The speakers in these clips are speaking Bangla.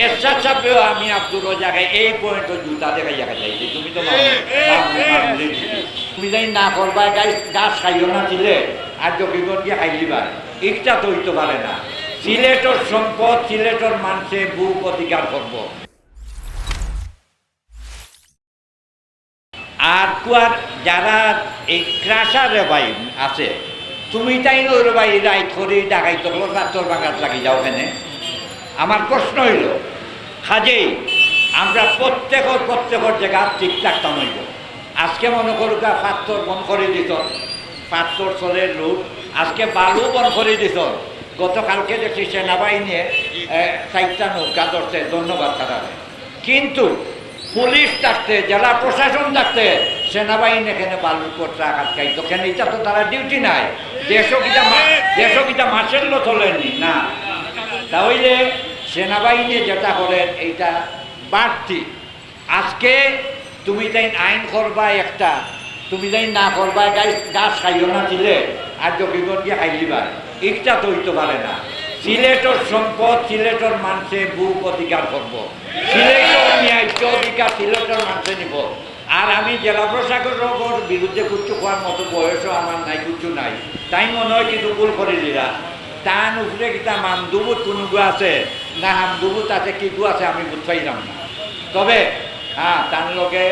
এরশাদ সাহেবেও আমি আব্দুর জায়গায় এই পয়েন্ট জুতা দেখা জায়গা যাইছি তুমি তো তুমি যাই না করবা গাছ গাছ খাইও না ছিলে আর জকিগণ গিয়ে খাইলিবা ইচ্ছা তো হইতে পারে না। সিলেটর সম্পদ সিলেটর মানুষে বুক অধিকার করব। আর কুয়ার যারা এই ক্রাশারে ভাই আছে তুমি তাই নইর ভাই রাই থরি ডাকাই তো পাথর বাগাত লাগি যাও ওখানে আমার প্রশ্ন হইল কাজেই আমরা প্রত্যেকর প্রত্যেকর জায়গা ঠিকঠাক থাকতাম আজকে মনে করুকা পাথর বন করে দিত পাথর চলের রুট আজকে বালু বন করে দিত গতকালকে দেখছি সেনাবাহিনী চারটা নৌকা ধরছে। ধন্যবাদ তারা কিন্তু পুলিশ থাকতে জেলা প্রশাসন থাকতে সেনাবাহিনী এখানে বালুর কোটরা আটকাইত কেন এটা তো তারা ডিউটি নাই। দেশও কিটা দেশও কিটা মাসের চলেননি? না। তাহলে সেনাবাহিনী যেটা করেন এইটা বাড়তি। আজকে তুমি তাই আইন করবা একটা, তুমি তাই না করবা গাছ খাইও না ছিলে আর জকিগণ গিয়ে খাইলিবা ইচ্ছা তো হইতে পারে না। সিলেটর সম্পদ, সিলেটর মানুষে বুক অধিকার করব। সিলেটর ন্যায্য অধিকার সিলেটর মানুষে নিব। আর আমি জেলা প্রশাসকের বিরুদ্ধে কুচ্ছু খাওয়ার মতো বয়সও আমার নাই, কুচ্ছু নাই। তাই মনে হয় কিন্তু ভুল করে দিলা। তান উপরে কিতা মামদুবুত কোনো আছে? না হামদুবুত আছে, কি গু আছে, আমি বুঝ পাইলাম না তবে হ্যাঁ তার লগে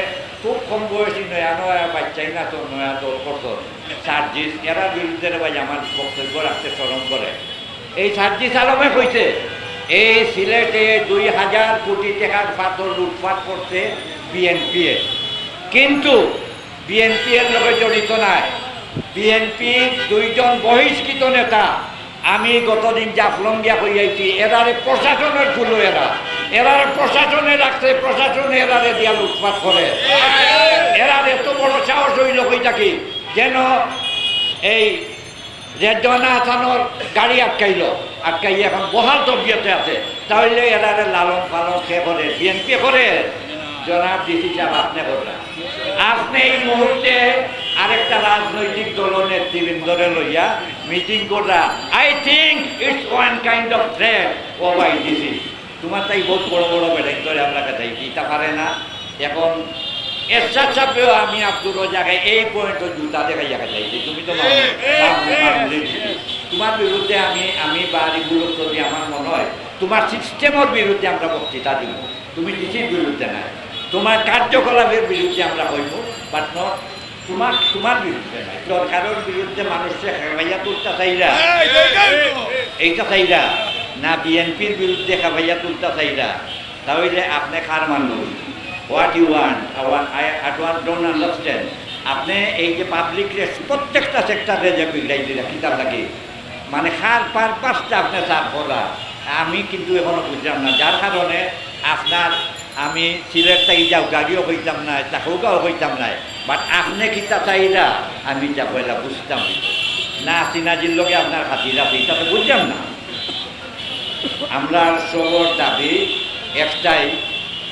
খুব কম বয়সী নয়া নয়া বাচ্চাই না তো, নয়া দল করতো। সার্জিস, এরা বিরুদ্ধে ভাই, আমার বক্তব্য রাখতে স্মরণ করে। এই সার্জিস আলমে কইছে, এই সিলেটে দুই হাজার কোটি টাকার পাথর লুটপাট করছে বিএনপি কিন্তু বিএনপি এর লগে জড়িত নাই। বিএনপি দুইজন বহিষ্কৃত নেতা আমি গতদিন জাফলঙ্গিয়া হইয়াছি এরারে প্রশাসনের ভুল এরা। এরারে প্রশাসনে রাখছে, প্রশাসনে এরারে দিয়া লুটপাট করে। এরার এত বড় সাহস হইল কই থাকি যেন এই রেজনা হাসানোর গাড়ি আটকাইল আটকাই এখন বহাল তবিয়তে আছে। তাহলে এরারে লালন পালন কে করে? বিএনপি করে? জনাব ডিসি সাহেব, আপনি করলেন আপনি এই মুহূর্তে আরেকটা রাজনৈতিক দল নেতৃবৃন্দরে লইয়া মিটিং করলা I think it's one kind of threat O by DC তোমার তাই বহুত বড় বড় বেড়াই ধরে আমরা তাই দিতে পারে না। এখন আমি জায়গায় এই পয়েন্ট জুতা দেখা জায়গা যাইছি তুমি তো তোমার বিরুদ্ধে আমি আমি বাড়িগুলো যদি আমার মনে হয় তোমার সিস্টেমের বিরুদ্ধে আমরা বক্তৃতা দিব। তুমি ডিসির বিরুদ্ধে নাই। তোমার কার্যকলাপের বিরুদ্ধে আমরা হইব। বাট নট তোমার তোমার বিরুদ্ধে নাই। সরকারের বিরুদ্ধে মানুষকে হেবাইয়া তুলতে চাইরা এইটা চাইরা না বিএনপির বিরুদ্ধে হেবাইয়া তুলতে চাইরা তাহলে আপনি কার মানুষ what you want I at one don't understand আপনি এই যে পাবলিক প্রত্যেকটা সেক্টরে যে বিগড়াই দিলে কিতাব লাগে। মানে খার পারপাসটা আপনি চাপ করা আমি কিন্তু এখনও বুঝলাম না। যার কারণে আপনার আমি সিলেট তাই যাও গাড়িও হইতাম না চাকুকাও হইতাম না বাট আপনি কিতা চাইরা আমি যা পয়লা বুঝতাম না। সিনাজির লগে আপনার হাতির এটা তো বুঝলাম না। আমরা সবর দাবি একটাই,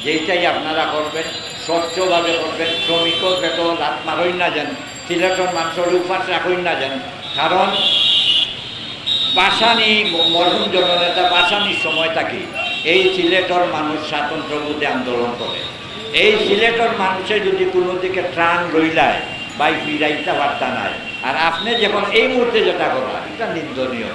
যেইটাই আপনারা করবেন, স্বচ্ছভাবে করবেন শ্রমিকও বেতন লাত মারই না যান সিলেটর মানুষের উপাস রাখই না যান। কারণ পাশানি মরহুম জননেতা পাশানির সময় থাকি। এই সিলেটর মানুষ স্বাতন্ত্র বোধে আন্দোলন করে। এই সিলেটর মানুষে যদি কোনো দিকে ত্রাণ রইলায় বা ফিরাইতে পারতা নাই। আর আপনি যখন এই মুহূর্তে যেটা করা এটা নিন্দনীয়।